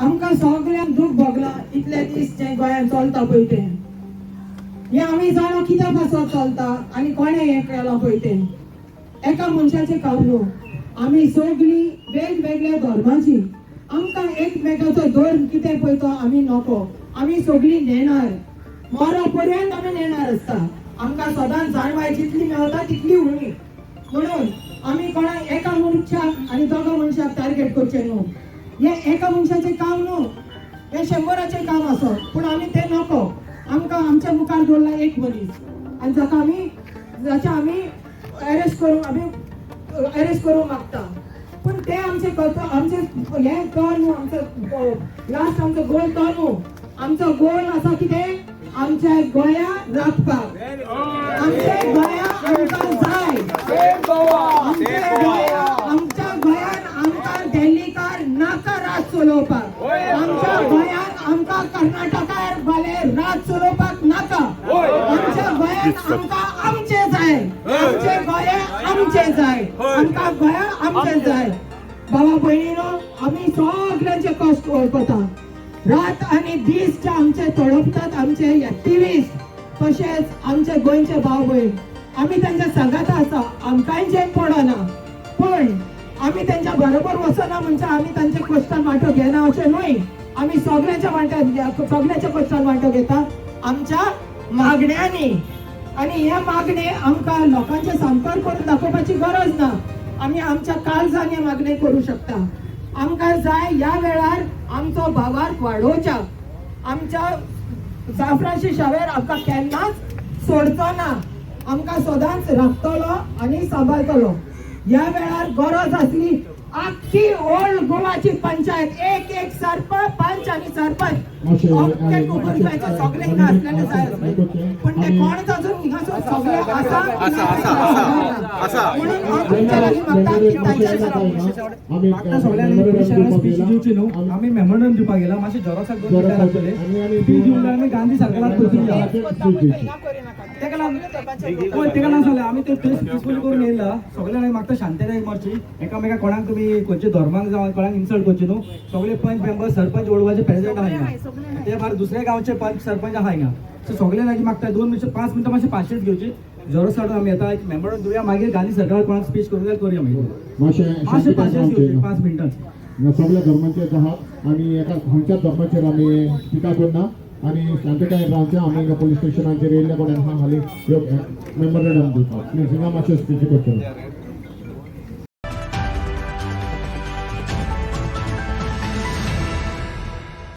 आमकां सगळ्यांक दूख भोगला इतले दीस जे गोंयांत चलता पळय तें. हे आमी जाणो कित्या पासत चलता आनी कोणें हें केलां पळय तें. एका मनशाचें कावलो आमी सगळीं वेगवेगळ्या धर्माची. आमकां एकमेकाचो धर्म कितें पळय तो आमी नको. आमी सगळीं नेणार. मरा पर्यंत आमी नेणार आसता. आमकां सदांच जाणवाय जितली मेळटा तितली उणी. म्हणून आमी कोणाक एका मनशाक आनी दोगा मनशाक टार्गेट करचें न्हू. हें एका मनशाचें काम न्हू हें शंबराचें काम आसत पूण आमी तें नको. आमकां आमच्या मुखार दवरला एक मनीस. आनी जाका आमी जाच्या आमी अरेस्ट करूंक आमी अरेस्ट करूंक मागता. पूण ते आमचे करता आमचे हें तो न्हू आमचो लास्ट आमचो गोल तो न्हू आमचो गोल आसा कितें आमच्या गोंया राखपाक आमच्या गोंया आमकां जाय आमच्या गोंया आमच्या गोंयान आमकां दिल्लीकार नाका राज चलोवपाक आमच्या गोंयान आमकां कर्नाटकार वाले राज चलोवपाक नाका आमच्या गोंयान आमकां आमचे जाय आमचे गोंया आमचे जाय आमकां गोंया आमचे जाय बाबा भयणीनो आमी सगळ्यांचे कश्ट वळखता रात आनी दीस जे आमचे तडपतात आमचे एक्टिविस्ट तशेंच आमचे गोंयचे भाव भयण आमी तांच्या सांगात आसा आमकांय जें पडना पण आमी तेंच्या बरोबर वचना म्हणजे आमी तांच्या कश्टान वांटो घेना अशें न्हय आमी सगळ्याच्या वांट्यात सगळ्याच्या पक्षात वांटो घेता. आमच्या मागण्यांनी. आनी हे मागणे आमकां लोकांचे संपर्क करून दाखोवपाची गरज ना. आमी आमच्या काळजान हे मागणे करू शकता. आमकां जाय ह्या वेळार आमचो भावार्थ वाडोवच्या आमच्या जाफराशी शावेर आमकां केन्नाच सोडचो ना आमकां सदांच राखतलो आनी सांबाळतलो ह्या वेळार गरज आसली आख्खी ओल्ड गोवाची पंचायत एक एक सरपंच पंच आनी सरपंच. अख्खे आनी कोंकण मातशें गोंयचो सगळे हिंगा असलेले जाय आसले. पण ते कोण ताजून हिंगासर सगळे आसा आसा, आसा, आसा. म्हणून हांव तुमच्या लागीं मागता की तांच्या आमी मागता सगळ्यांनी पोलिसांना स्पीच दिवची न्हू आमी मेमोरंडम दिवपाक गेला. मातशे जोरासाक दोन मिनटां लागतले ती दिवन आमी गांधी सरकाराक लागून हय तेका लागून सांगलें आमी ते पीसफुली करून येयला. सगळ्यांक मागता शांतताय मारची एकामेका कोणाक तुमी खंयचे धर्माक जावं कोणाक इन्सल्ट करचे न्हू सगळे पंच मेंबर सरपंच ओळवाचे प्रेसिडेंट आहा हिंगा ते भायर दुसऱ्या गांवचे पंच सरपंच आहा हिंगा सो सगळे लागीं मागता दोन मिनटां पांच मिनटां मातशें पांचशेच घेवची जोरस काडून आमी येता एक मेमोरंडम दिवया मागीर गांधी सरकार कोणाक स्पीच करूं जाल्यार करुया मागीर मातशें पांचशेच घेवची. पांच मिनटां. सगळ्या धर्मांचे आहात आनी एका खंयच्याच धर्माचेर आमी टिका करना आणि शांतताय रावचे आमी हिंगा पोलीस स्टेशनाचेर येयल्ल्या कोणाक हाली मेमोरंडम दिवपाक प्लीज हिंगा मातशें स्पीच करतलो